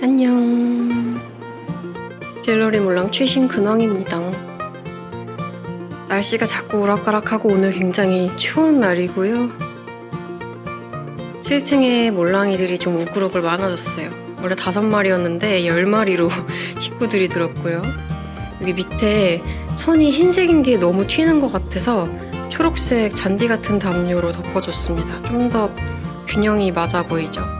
안녕. 갤러리 몰랑 최신 근황입니다. 날씨가 자꾸 오락가락하고 오늘 굉장히 추운 날이고요. 7층에 몰랑이들이 좀 우글우글 많아졌어요. 원래 다섯 마리였는데 열 마리로 식구들이 들었고요. 여기 밑에 천이 흰색인 게 너무 튀는 것 같아서 초록색 잔디 같은 담요로 덮어줬습니다. 좀 더 균형이 맞아 보이죠?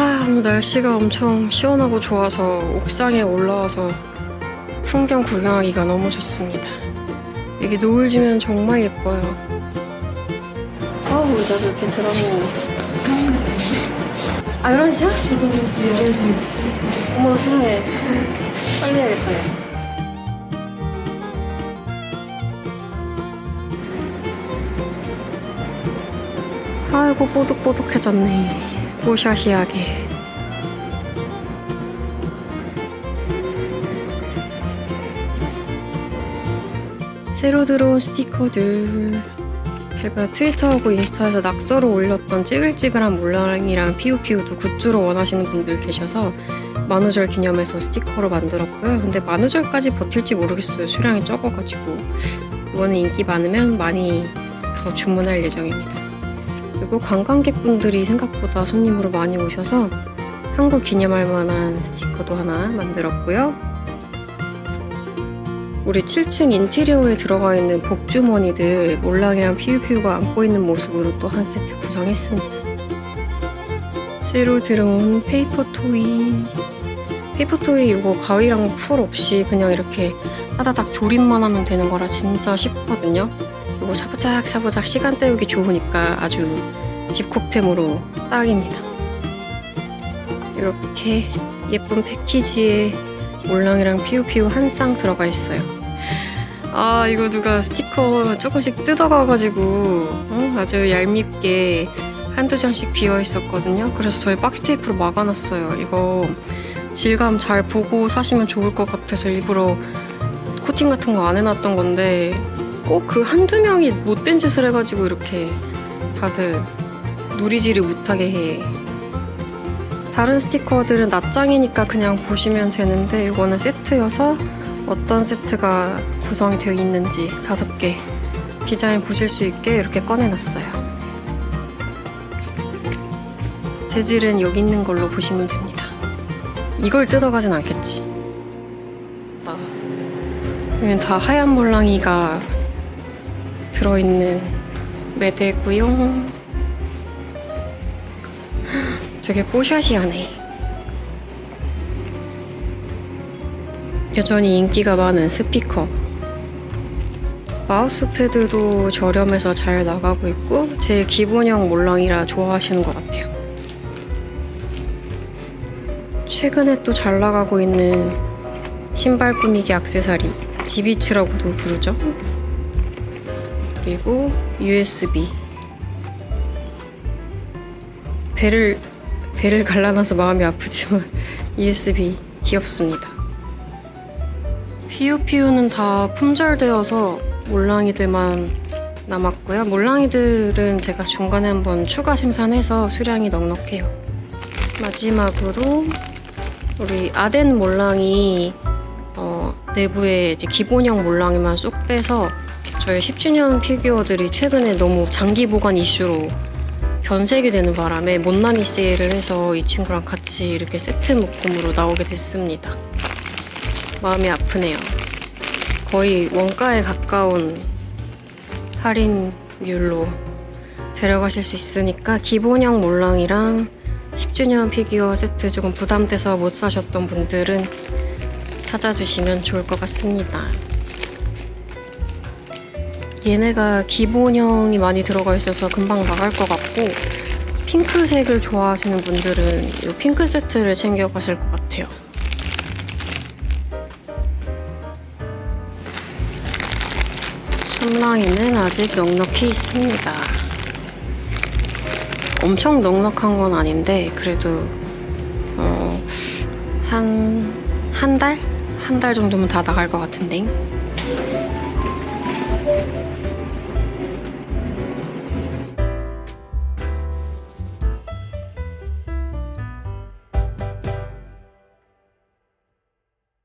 아, 오늘 날씨가 엄청 시원하고 좋아서 옥상에 올라와서 풍경 구경하기가 너무 좋습니다. 여기 노을 지면 정말 예뻐요. 아우, 의자도 이렇게 들었니. 아, 11시야? 어머, 세상에. 빨리 해야겠다. 아이고, 뽀득뽀득해졌네. 뽀샤시하게. 새로 들어온 스티커들. 제가 트위터하고 인스타에서 낙서로 올렸던 찌글찌글한 몰랑이랑 피우피우도 굿즈로 원하시는 분들 계셔서 만우절 기념해서 스티커로 만들었고요. 근데 만우절까지 버틸지 모르겠어요. 수량이 적어가지고. 이거는 인기 많으면 많이 더 주문할 예정입니다. 그리고 관광객분들이 생각보다 손님으로 많이 오셔서 한국 기념할 만한 스티커도 하나 만들었고요. 우리 7층 인테리어에 들어가 있는 복주머니들 몰랑이랑 피우피우가 안고 있는 모습으로 또 한 세트 구성했습니다. 새로 들어온 페이퍼 토이. 페이퍼 토이 이거 가위랑 풀 없이 그냥 이렇게 따다닥 조립만 하면 되는 거라 진짜 쉽거든요. 이거 사부작 사부작 시간 때우기 좋으니까 아주 집콕템으로 딱입니다. 이렇게 예쁜 패키지에 몰랑이랑 피우피우 한 쌍 들어가 있어요. 아 이거 누가 스티커 조금씩 뜯어가가지고 어? 아주 얄밉게 한두 장씩 비어 있었거든요. 그래서 저희 박스 테이프로 막아놨어요. 이거 질감 잘 보고 사시면 좋을 것 같아서 일부러 코팅 같은 거 안 해놨던 건데 꼭 그 한두 명이 못된 짓을 해가지고 이렇게 다들 누리지를 못하게 해. 다른 스티커들은 낱장이니까 그냥 보시면 되는데 이거는 세트여서 어떤 세트가 구성이 되어 있는지 다섯 개 디자인 보실 수 있게 이렇게 꺼내놨어요. 재질은 여기 있는 걸로 보시면 됩니다. 이걸 뜯어가진 않겠지. 아, 여기는 다 하얀 몰랑이가 들어있는 매대고요. 되게 뽀샤시하네. 여전히 인기가 많은 스피커. 마우스 패드도 저렴해서 잘 나가고 있고 제 기본형 몰랑이라 좋아하시는 것 같아요. 최근에 또 잘 나가고 있는 신발 꾸미기 액세서리 지비츠라고도 부르죠. 그리고 USB. 배를 배를 갈라놔서 마음이 아프지만 USB 귀엽습니다. 피우피우는 다 품절되어서 몰랑이들만 남았고요. 몰랑이들은 제가 중간에 한번 추가 생산해서 수량이 넉넉해요. 마지막으로 우리 아덴 몰랑이 어, 내부에 이제 기본형 몰랑이만 쏙 빼서 저희 10주년 피규어들이 최근에 너무 장기 보관 이슈로 변색이 되는 바람에 못난이 세일을 해서 이 친구랑 같이 이렇게 세트 묶음으로 나오게 됐습니다. 마음이 아프네요. 거의 원가에 가까운 할인율로 데려가실 수 있으니까 기본형 몰랑이랑 10주년 피규어 세트 조금 부담돼서 못 사셨던 분들은 찾아주시면 좋을 것 같습니다. 얘네가 기본형이 많이 들어가 있어서 금방 나갈 것 같고 핑크색을 좋아하시는 분들은 이 핑크 세트를 챙겨 가실 것 같아요. 손랑이는 아직 넉넉히 있습니다. 엄청 넉넉한 건 아닌데 그래도 어, 한한 달? 한 달 정도면 다 나갈 것 같은데 Thank you.